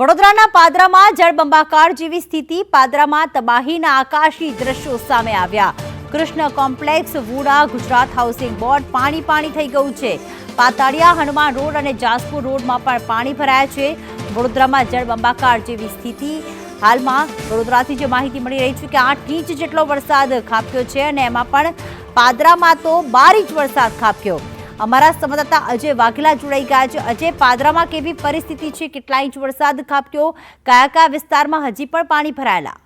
વડોદરાના પાદરામાં જળબંબાકાર જેવી સ્થિતિ, પાદરામાં તબાહીના આકાશી દ્રશ્યો સામે આવ્યા. Krishna complex, VUDA, Gujarat housing board પાણી પાણી થઈ ગયું છે. પાતાળિયા, હનુમાન રોડ અને જાસપુર રોડમાં પણ પાણી ભરાયા છે. વડોદરામાં જળબંબાકાર જેવી સ્થિતિ. હાલમાં વડોદરાથી જે માહિતી મળી રહી છે કે આઠ ઇંચ જેટલો વરસાદ ખાબક્યો છે અને એમાં પણ પાદરામાં તો બાર ઇંચ વરસાદ ખાબક્યો. અમારા સંવાદદાતા અજય વાઘેલા જોડાઈ ગયા છે. અજય, પાદરામાં કેવી પરિસ્થિતિ છે? કેટલા ઇંચ વરસાદ ખાબક્યો? કયા કયા વિસ્તારમાં હજી પણ પાણી ભરાયેલા?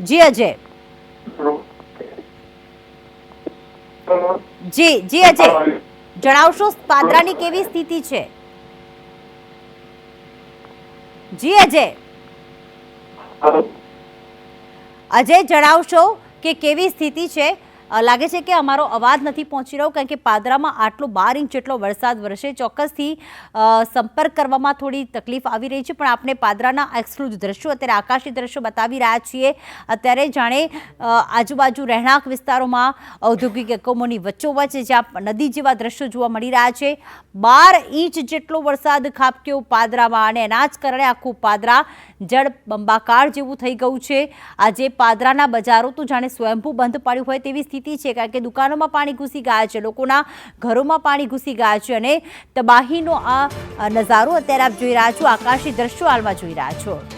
જી, અજય. જી જી, અજય. જણાવશો પાદરાની કેવી સ્થિતિ છે? જી, અજય. અજય જણાવશો કે કેવી સ્થિતિ છે? લાગે છે કે અમારો અવાજ નથી પહોંચી રહ્યો, કારણ કે પાદરામાં આટલો બાર ઇંચ જેટલો વરસાદ વરસે. ચોક્કસથી સંપર્ક કરવામાં થોડી તકલીફ આવી રહી છે, પણ આપણે પાદરાના એક્સક્લુઝ દ્રશ્યો, અત્યારે આકાશી દ્રશ્યો બતાવી રહ્યા છીએ. અત્યારે જાણે આજુબાજુ રહેણાંક વિસ્તારોમાં ઔદ્યોગિક એકમોની વચ્ચોવચ્ચ જ્યાં નદી જેવા દ્રશ્યો જોવા મળી રહ્યા છે. બાર ઇંચ જેટલો વરસાદ ખાબક્યો પાદરામાં અને એના જ કારણે આખું પાદરા જળ બંબાકાર જેવું થઈ ગયું છે. આજે પાદરાના બજારો તો જાણે સ્વયંભૂ બંધ પાડ્યું હોય તેવી સ્થિતિ છે કારણ કે દુકાનોમાં પાણી ઘૂસી ગયા છે, લોકોના ઘરોમાં પાણી ઘૂસી ગયા છે અને તબાહીનો આ નજારો અત્યારે આપ જોઈ રહ્યા છો, આકાશી દ્રશ્યો હાલમાં જોઈ રહ્યા છો.